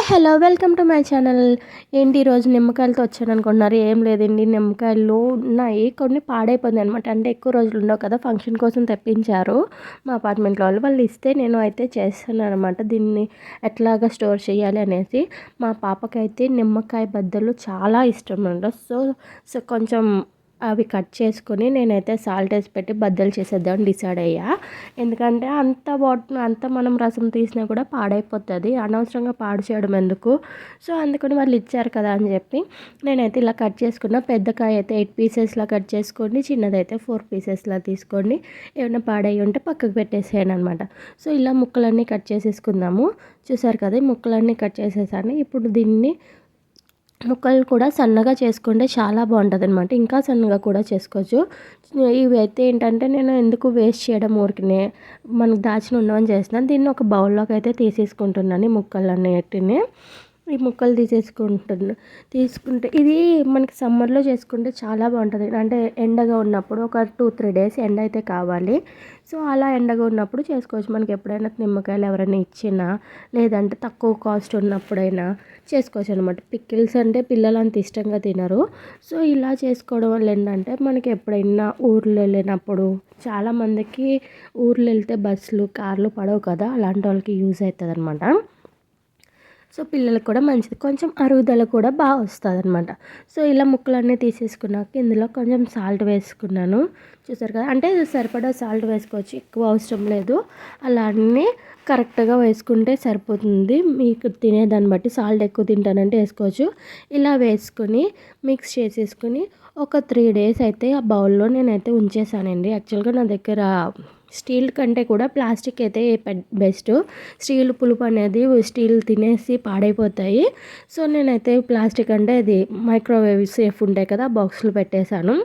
Hi hello welcome to my channel. ఏంటి ఈరోజు నిమ్మకాయలతో వచ్చాను అనుకుంటున్నారు ఏం లేదండి నిమ్మకాయలు ఉన్నాయి కొన్ని పాడైపోయింది అనమాట అంటే ఎక్కువ రోజులు ఉండవు కదా ఫంక్షన్ కోసం తెప్పించారు మా అపార్ట్మెంట్లో వాళ్ళు. వాళ్ళు ఇస్తే నేను అయితే చేస్తాను అనమాట దీన్ని ఎట్లాగా స్టోర్ చేయాలి అనేసి మా పాపకైతే నిమ్మకాయ బద్దలు చాలా ఇష్టం అంట సో సో కొంచెం అవి కట్ చేసుకొని నేనైతే సాల్ట్ వేసి పెట్టి బద్దలు చేసేద్దామని డిసైడ్ అయ్యా. ఎందుకంటే అంత బాట్ అంత మనం రసం తీసినా కూడా పాడైపోతుంది. అనవసరంగా పాడు చేయడం ఎందుకు? సో అందుకని వాళ్ళు ఇచ్చారు కదా అని చెప్పి నేనైతే ఇలా కట్ చేసుకున్న. పెద్దకాయ అయితే ఎయిట్ పీసెస్లా కట్ చేసుకోండి చిన్నదైతే ఫోర్ పీసెస్లా తీసుకోండి. ఏమైనా పాడై ఉంటే పక్కకు పెట్టేసేయండి అనమాట సో ఇలా ముక్కలన్నీ కట్ చేసేసుకుందాము. చూసారు కదా ముక్కలన్నీ కట్ చేసేసాను. ఇప్పుడు దీన్ని ముక్కలు కూడా సన్నగా చేసుకుంటే చాలా బాగుంటుంది అనమాట ఇంకా సన్నగా కూడా చేసుకోవచ్చు. ఇవి అయితే ఏంటంటే నేను ఎందుకు వేస్ట్ చేయడం ఊరికినే మనకు దాచిన ఉండవని చేస్తున్నాను దీన్ని ఒక బౌల్లోకి అయితే తీసేసుకుంటున్నాను ఈ ముక్కలన్నిటిని. ఈ ముక్కలు తీసేసుకుంటున్నా తీసుకుంటే ఇది మనకి సమ్మర్లో చేసుకుంటే చాలా బాగుంటుంది. అంటే ఎండగా ఉన్నప్పుడు ఒక టూ త్రీ డేస్ ఎండ అయితే కావాలి. సో అలా ఎండగా ఉన్నప్పుడు చేసుకోవచ్చు. మనకి ఎప్పుడైనా నిమ్మకాయలు ఎవరైనా ఇచ్చినా లేదంటే తక్కువ కాస్ట్ ఉన్నప్పుడైనా చేసుకోవచ్చు అనమాట పిక్కిల్స్ అంటే పిల్లలు అంత ఇష్టంగా తినరు. సో ఇలా చేసుకోవడం వల్ల ఏంటంటే మనకి ఎప్పుడైనా ఊర్లో వెళ్ళినప్పుడు చాలామందికి ఊర్లో వెళ్తే బస్సులు కార్లు పడవు కదా. అలాంటి వాళ్ళకి యూజ్ అవుతుంది అనమాట సో పిల్లలకు కూడా మంచిది. కొంచెం అరుగుదల కూడా బాగా వస్తుంది అనమాట సో ఇలా ముక్కలన్నీ తీసేసుకున్నాక ఇందులో కొంచెం సాల్ట్ వేసుకున్నాను. చూసారు కదా? అంటే సరిపడా సాల్ట్ వేసుకోవచ్చు. ఎక్కువ అవసరం లేదు. అలా అన్నీ కరెక్ట్గా వేసుకుంటే సరిపోతుంది. మీకు తినేదాన్ని బట్టి సాల్ట్ ఎక్కువ తింటానంటే వేసుకోవచ్చు. ఇలా వేసుకొని మిక్స్ చేసేసుకొని ఒక త్రీ డేస్ అయితే ఆ బౌల్లో నేనైతే ఉంచేసానండి. యాక్చువల్గా నా దగ్గర స్టీల్ కంటే కూడా ప్లాస్టిక్ అయితే బెస్ట్. స్టీల్ పులుపు అనేది స్టీల్ తినేసి పాడైపోతాయి. సో నేనైతే ప్లాస్టిక్ అంటే అది మైక్రోవేవ్ సేఫ్ ఉంటాయి కదా బాక్స్లో పెట్టేశాను.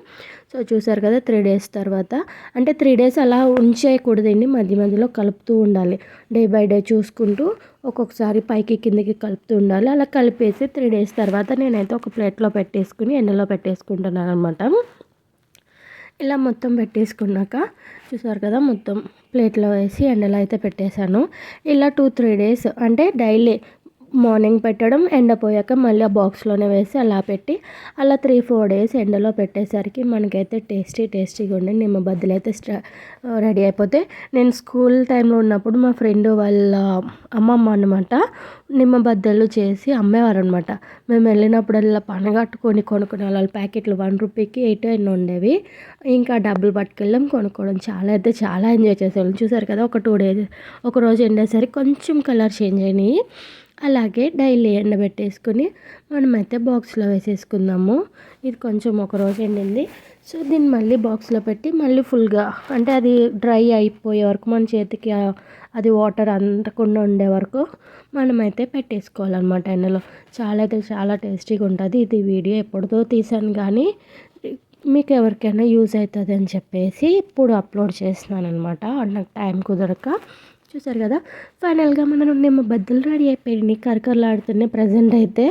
సో చూసారు కదా త్రీ డేస్ తర్వాత. అంటే త్రీ డేస్ అలా ఉంచేయకూడదండి మధ్య మధ్యలో కలుపుతూ ఉండాలి. డే బై డే చూసుకుంటూ ఒక్కొక్కసారి పైకి కిందకి కలుపుతూ ఉండాలి. అలా కలిపేసి త్రీ డేస్ తర్వాత నేనైతే ఒక ప్లేట్లో పెట్టేసుకుని ఎండలో పెట్టేసుకుంటున్నాను అనమాట ఇలా మొత్తం పెట్టేసుకున్నాక చూసారు కదా మొత్తం ప్లేట్లో వేసి ఎండలో అయితే పెట్టేశాను. ఇలా టూ త్రీ డేస్ అంటే డైలీ మార్నింగ్ పెట్టడం ఎండపోయాక మళ్ళీ ఆ బాక్స్లోనే వేసి అలా పెట్టి అలా త్రీ ఫోర్ డేస్ ఎండలో పెట్టేసరికి మనకైతే టేస్టీ టేస్టీగా ఉండే నిమ్మ బద్దలు అయితే రెడీ అయిపోతే నేను స్కూల్ టైంలో ఉన్నప్పుడు మా ఫ్రెండ్ వాళ్ళ అమ్మమ్మ అనమాట నిమ్మ బద్దలు చేసి అమ్మేవారు అనమాట మేము వెళ్ళినప్పుడల్లా పనగట్టుకొని కొనుక్కునే వాళ్ళ ప్యాకెట్లు వన్ రూపీకి ఎయిట్ ఎన్నో ఉండేవి. ఇంకా డబ్బులు పట్టుకెళ్ళాం కొనుక్కోవడం. చాలా అయితే చాలా ఎంజాయ్ చేసేవాళ్ళం. చూసారు కదా ఒక టూ డేస్ ఒక రోజు ఎండేసరికి కొంచెం కలర్ చేంజ్ అయినాయి. అలాగే డైలీ ఎండబెట్టేసుకొని మనమైతే బాక్స్లో వేసేసుకుందాము. ఇది కొంచెం ఒక రోజు ఎండింది. సో దీన్ని మళ్ళీ బాక్స్లో పెట్టి మళ్ళీ ఫుల్గా అంటే అది డ్రై అయిపోయే వరకు మన చేతికి అది వాటర్ అందకుండా ఉండే వరకు మనమైతే పెట్టేసుకోవాలన్నమాట ఎండలో. చాలా అయితే చాలా టేస్టీగా ఉంటుంది. ఇది వీడియో ఎప్పుడుతో తీసాను కానీ మీకు ఎవరికైనా యూజ్ అవుతుంది అని చెప్పేసి ఇప్పుడు అప్లోడ్ చేస్తున్నాను అనమాట నాకు టైం కుదరక. చూసారు కదా? ఫైనల్గా మనం నిమ్మ బద్దలు రెడీ అయిపోయింది కరకరలాడుతున్నాయి ప్రజెంట్ అయితే.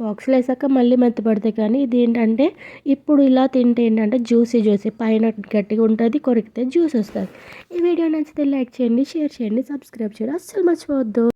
బాక్స్లో వేసాక మళ్ళీ మెత్తపడతాయి కానీ ఇది ఏంటంటే ఇప్పుడు ఇలా తింటే ఏంటంటే జ్యూసీ జ్యూసీ పైన గట్టిగా ఉంటుంది కొరికితే జ్యూస్ వస్తుంది. ఈ వీడియో నచ్చితే లైక్ చేయండి షేర్ చేయండి సబ్స్క్రైబ్ చేయండి. అస్సలు మర్చిపోవద్దు.